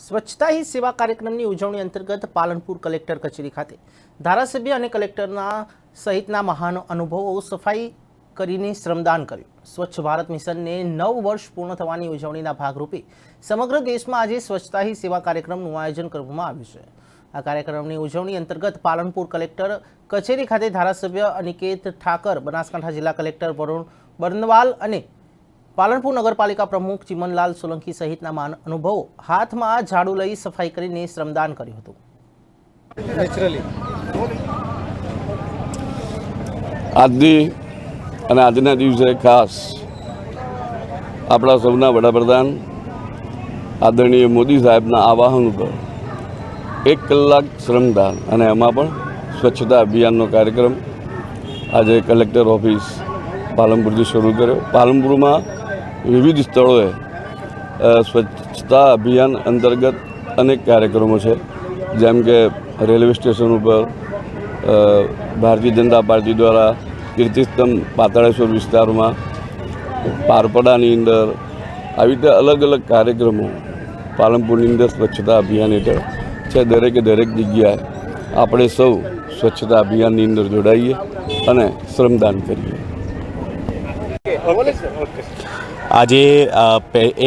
સ્વચ્છતા હી સેવા કાર્યક્રમની ઉજવણી અંતર્ગત પાલનપુર કલેક્ટર કચેરી ખાતે ધારાસભ્ય અને કલેક્ટરના સહિતના મહાન અનુભવો સફાઈ કરીને શ્રમદાન કર્યું. સ્વચ્છ ભારત મિશનને નવ વર્ષ પૂર્ણ થવાની ઉજવણીના ભાગરૂપે સમગ્ર દેશમાં આજે સ્વચ્છતા હી સેવા કાર્યક્રમનું આયોજન કરવામાં આવ્યું છે. આ કાર્યક્રમની ઉજવણી અંતર્ગત પાલનપુર કલેક્ટર કચેરી ખાતે ધારાસભ્ય અનિકેત ઠાકર, બનાસકાંઠા જિલ્લા કલેક્ટર વરુણ બર્નવાલ અને પાલનપુર નગરપાલિકા પ્રમુખ ચિમનલાલ સોલંકી સહિતના માન અનુભવો હાથમાં ઝાડુ લઈ સફાઈ કરીને શ્રમદાન કર્યું હતું. નેચરલી આજની અને આજના દિવસે ખાસ આપણા સૌના વડાપ્રધાન આદરણીય મોદી સાહેબના આવાહન ઉપર એક કલાક શ્રમદાન અને એમાં પણ સ્વચ્છતા અભિયાનનો કાર્યક્રમ આજે કલેક્ટર ઓફિસ પાલનપુરથી શરૂ કર્યો. પાલનપુરમાં વિવિધ સ્થળોએ સ્વચ્છતા અભિયાન અંતર્ગત અનેક કાર્યક્રમો છે. જેમ કે રેલવે સ્ટેશન ઉપર ભારતીય જનતા પાર્ટી દ્વારા કીર્તિસ્તંભ પાતાળેશ્વર વિસ્તારમાં, પારપડાની અંદર, આવી રીતે અલગ અલગ કાર્યક્રમો પાલનપુરની અંદર સ્વચ્છતા અભિયાન હેઠળ છે. દરેકે દરેક જગ્યાએ આપણે સૌ સ્વચ્છતા અભિયાનની અંદર જોડાઈએ અને શ્રમદાન કરીએ. આજે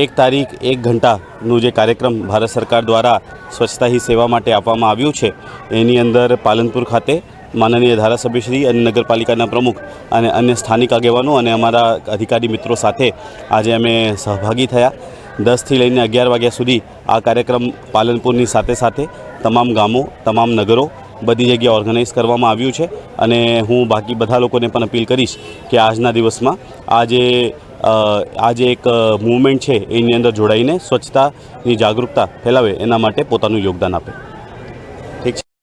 એક તારીખ એક ઘંટાનું જે કાર્યક્રમ ભારત સરકાર દ્વારા સ્વચ્છતા હી સેવા માટે આપવામાં આવ્યું છે એની અંદર પાલનપુર ખાતે માનનીય ધારાસભ્યશ્રી અને નગરપાલિકાના પ્રમુખ અને અન્ય સ્થાનિક આગેવાનો અને અમારા અધિકારી મિત્રો સાથે આજે અમે સહભાગી થયા. દસથી લઈને અગિયાર વાગ્યા સુધી આ કાર્યક્રમ પાલનપુરની સાથે સાથે તમામ ગામો તમામ નગરો બધી જગ્યાએ ઓર્ગેનાઇઝ કરવામાં આવ્યું છે અને હું બાકી બધા લોકોને પણ અપીલ કરીશ કે આજના દિવસમાં આ જે આ એક મૂવમેન્ટ છે એની અંદર જોડાઈને સ્વચ્છતાની જાગૃતતા ફેલાવે એના માટે પોતાનું યોગદાન આપે.